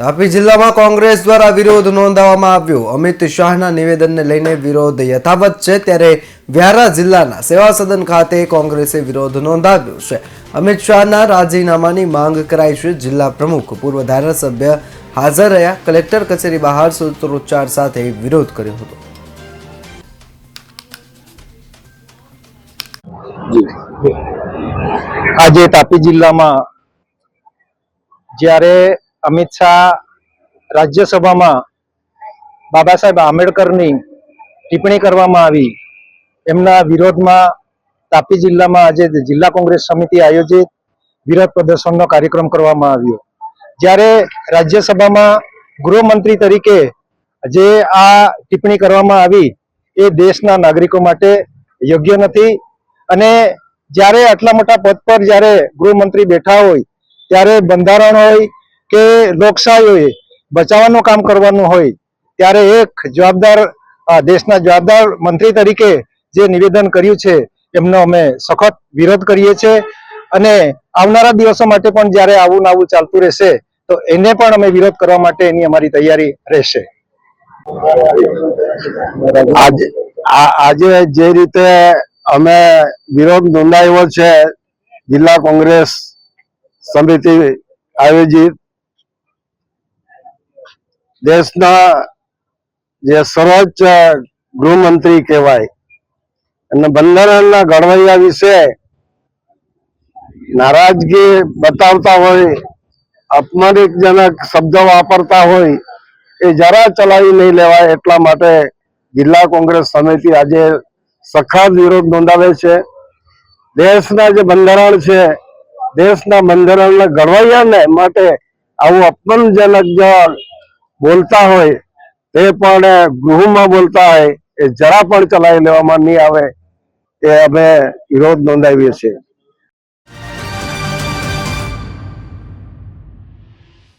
તાપી જિલ્લામાં કોંગ્રેસ દ્વારા વિરોધ નોંધાવવામાં આવ્યો. અમિત શાહના નિવેદનને લઈને વિરોધ યથાવત છે ત્યારે વ્યારા જિલ્લાના સેવા સદન ખાતે કોંગ્રેસે વિરોધ નોંધાવ્યો છે. અમિત શાહના રાજીનામાની માંગ કરાઈ છે. જિલ્લા પ્રમુખ, પૂર્વ ધારાસભ્ય હાજર રહ્યા. કલેક્ટર કચેરી બહાર સૂત્રોચ્ચાર સાથે વિરોધ કર્યો હતો. આજે તાપી જિલ્લામાં જ્યારે અમિત શાહ રાજ્યસભામાં બાબા સાહેબ આંબેડકરની ટિપ્પણી કરવામાં આવી. એમના વિરોધમાં તાપી જિલ્લામાં આજે જિલ્લા કોંગ્રેસ સમિતિ આયોજિત વિરોધ પ્રદર્શનનો કાર્યક્રમ કરવામાં આવ્યો. જ્યારે રાજ્યસભામાં ગૃહમંત્રી તરીકે જે આ ટિપ્પણી કરવામાં આવી એ દેશના નાગરિકો માટે યોગ્ય નથી અને જ્યારે આટલા મોટા પદ પર જ્યારે ગૃહમંત્રી બેઠા હોય, ત્યારે બંધારણ હોય કે લોકશાહી હોય બચાવવાનું કામ કરવાનું હોય, ત્યારે એક જવાબદાર દેશના જવાબદાર મંત્રી તરીકે જે નિવેદન કર્યું છે, એમનો અમે સખત વિરોધ કરીએ છીએ. અને આવનારા દિવસો માટે પણ જ્યારે આવું નાવું ચાલતું રહેશે, તો એને પણ અમે વિરોધ કરવા માટે એની અમારી તૈયારી રહેશે. આજે આજે જે રીતે અમે વિરોધ નોંધાયો છે, જિલ્લા કોંગ્રેસ સમિતિ આયોજિત દેશના જે સર્વોચ્ચ ગૃહમંત્રી કહેવાય, અને બંધારણના ઘડવૈયા વિશે નારાજગી બતાવતા હોય, અપમાનિતજનક શબ્દો વાપરતા હોય, એ જરા ચલાવી નહીં લેવાય એટલા માટે જિલ્લા કોંગ્રેસ સમિતિ આજે સખત વિરોધ નોંધાવે છે. દેશના જે બંધારણ છે, દેશના બંધારણના ઘડવૈયાને માટે આવું અપમાનજનક જો બોલતા હોય તે પણ ગૃહમાં બોલતા હોય, એ જરા પણ ચલાવી લેવામાં નહીં આવે, એ અમે વિરોધ નોંધાવીએ છીએ.